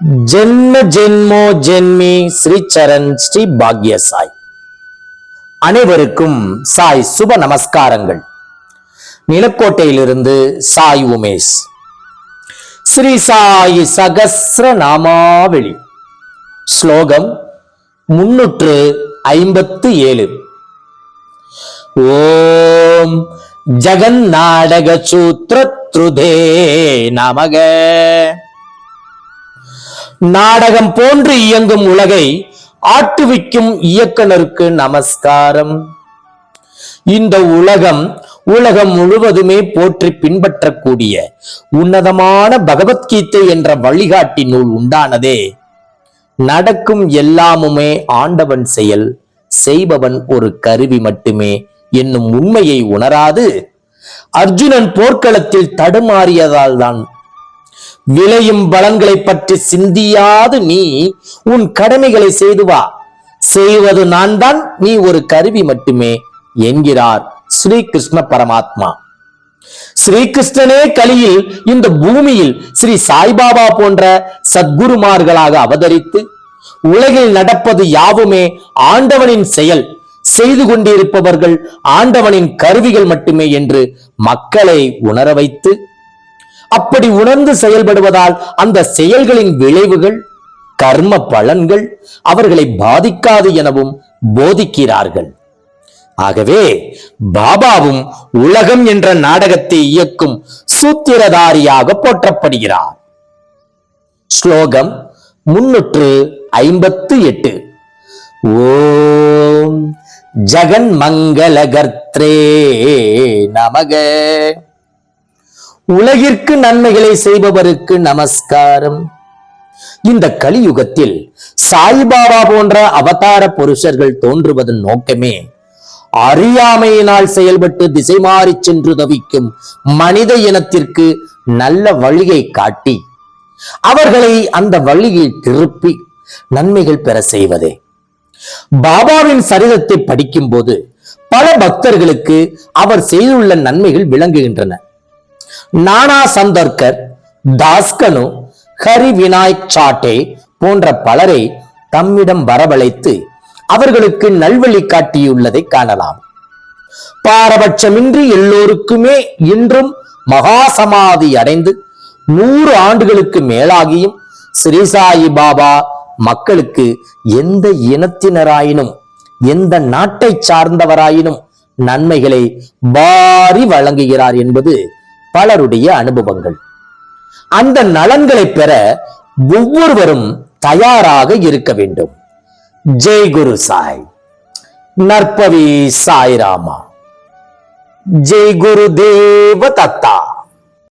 ஜென்ம ஜென்மோ ஜென்மி ஸ்ரீ சரண் ஸ்ரீ பாக்ய சாய் அனைவருக்கும் சாய் சுப நமஸ்காரங்கள். நிலக்கோட்டையிலிருந்து சாய் உமேஷ். ஸ்ரீ சாய் சகசிர நாமாவளி. ஸ்லோகம் முன்னூற்று ஐம்பத்து ஏழு. ஓம் ஜகநாடக சூத்ரத்ருதே நமக. நாடகம் போன்று இயங்கும் உலகை ஆட்டுவிக்கும் இயக்குனருக்கு நமஸ்காரம். இந்த உலகம் உலகம் முழுவதுமே போற்றி பின்பற்றக்கூடிய உன்னதமான பகவத்கீதை என்ற வழிகாட்டி நூல் உண்டானதே. நடக்கும் எல்லாமுமே ஆண்டவன் செயல் செய்பவன் ஒரு கருவி மட்டுமே என்னும் உண்மையை உணராது. அர்ஜுனன் போர்க்களத்தில் தடுமாறியதால் தான் விளையும் பலன்களை பற்றி சிந்தியாது நீ. உன் கடமைகளை செய்து வா. செய்வது நான் தான் நீ ஒரு கருவி மட்டுமே என்கிறார் ஸ்ரீ கிருஷ்ண பரமாத்மா. ஸ்ரீகிருஷ்ணனே கலியில் இந்த பூமியில் ஸ்ரீ சாய்பாபா போன்ற சத்குருமார்களாக அவதரித்து உலகில் நடப்பது யாவுமே ஆண்டவனின் செயல். செய்து கொண்டிருப்பவர்கள் ஆண்டவனின் கருவிகள் மட்டுமே என்று மக்களை உணர வைத்து அப்படி உணர்ந்து செயல்படுவதால் அந்த செயல்களின் விளைவுகள் கர்ம பலன்கள் அவர்களை பாதிக்காது எனவும் போதிக்கிறார்கள். ஆகவே பாபாவும் உலகம் என்ற நாடகத்தை இயக்கும் சூத்திரதாரியாக போற்றப்படுகிறார். ஸ்லோகம் முன்னூற்று ஐம்பத்து எட்டு. ஓம் ஜகன் மங்களகர்த்ரே நமக. உலகிற்கு நன்மைகளை செய்பவருக்கு நமஸ்காரம். இந்த கலியுகத்தில் சாய்பாபா போன்ற அவதார புருஷர்கள் தோன்றுவதன் நோக்கமே அறியாமையினால் செயல்பட்டு திசை மாறி சென்று தவிக்கும் மனித இனத்திற்கு நல்ல வழியை காட்டி அவர்களை அந்த வழியில் திருப்பி நன்மைகள் பெற செய்வதே. பாபாவின் சரிதத்தை படிக்கும்போது பல பக்தர்களுக்கு அவர் செய்துள்ள நன்மைகள் விளங்குகின்றன. நானா சந்தர்கர் தாஸ்கனு ஹரி வினாயக் சாட்டே போன்ற பலரை தம்மிடம் வரவழைத்து அவர்களுக்கு நல்வழி காட்டியுள்ளதை காணலாம். பாரபட்சமின்றி எல்லோருக்குமே இன்றும் மகா சமாதி அடைந்து நூறு ஆண்டுகளுக்கு மேலாகியும் ஸ்ரீ சாயி பாபா மக்களுக்கு எந்த இனத்தினராயினும் எந்த நாட்டை சார்ந்தவராயினும் நன்மைகளை வாரி வழங்குகிறார் என்பது பலருடைய அனுபவங்கள். அந்த நலன்களை பெற ஒவ்வொருவரும் தயாராக இருக்க வேண்டும். ஜெய் குரு சாய். நற்பவி சாய்ராமா. ஜெய் குரு தேவ தத்தா